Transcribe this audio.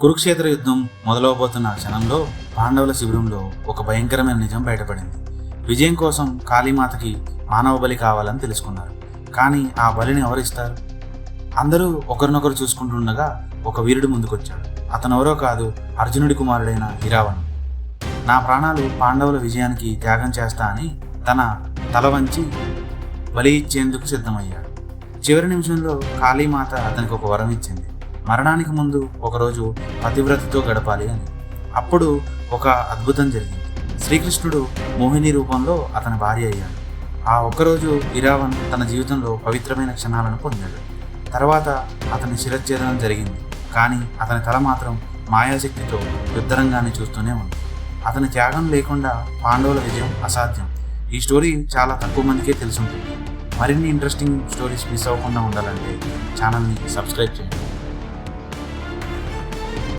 కురుక్షేత్ర యుద్ధం మొదలవబోతున్న క్షణంలో పాండవుల శిబిరంలో ఒక భయంకరమైన నిజం బయటపడింది. విజయం కోసం కాళీమాతకి మానవ బలి కావాలని తెలుసుకున్నారు. కానీ ఆ బలిని ఎవరిస్తారు అందరూ ఒకరినొకరు చూసుకుంటుండగా ఒక వీరుడు ముందుకొచ్చాడు. అతను ఎవరో కాదు అర్జునుడి కుమారుడైన ఇరావణ్ నా ప్రాణాలు పాండవుల విజయానికి త్యాగం చేస్తా అని తన తల వంచి బలి ఇచ్చేందుకు సిద్ధమయ్యాడు. చివరి నిమిషంలో కాళీమాత అతనికి ఒక వరం ఇచ్చింది. మరణానికి ముందు ఒకరోజు పతివ్రతతో గడపాలి అని. అప్పుడు ఒక అద్భుతం జరిగింది. శ్రీకృష్ణుడు మోహిని రూపంలో అతని భార్య అయ్యాడు. ఆ ఒక్కరోజు ఇరావన్ తన జీవితంలో పవిత్రమైన క్షణాలను పొందాడు. తర్వాత అతని శిరచ్ఛేదనం జరిగింది. కానీ అతని తల మాత్రం మాయాశక్తితో యుద్ధరంగాన్ని చూస్తూనే ఉంది. అతని త్యాగం లేకుండా పాండవుల విజయం అసాధ్యం. ఈ స్టోరీ చాలా తక్కువ మందికే తెలుసుంటుంది. మరిన్ని ఇంట్రెస్టింగ్ స్టోరీస్ మిస్ అవ్వకుండా ఉండాలంటే ఛానల్ని సబ్స్క్రైబ్ చేయండి.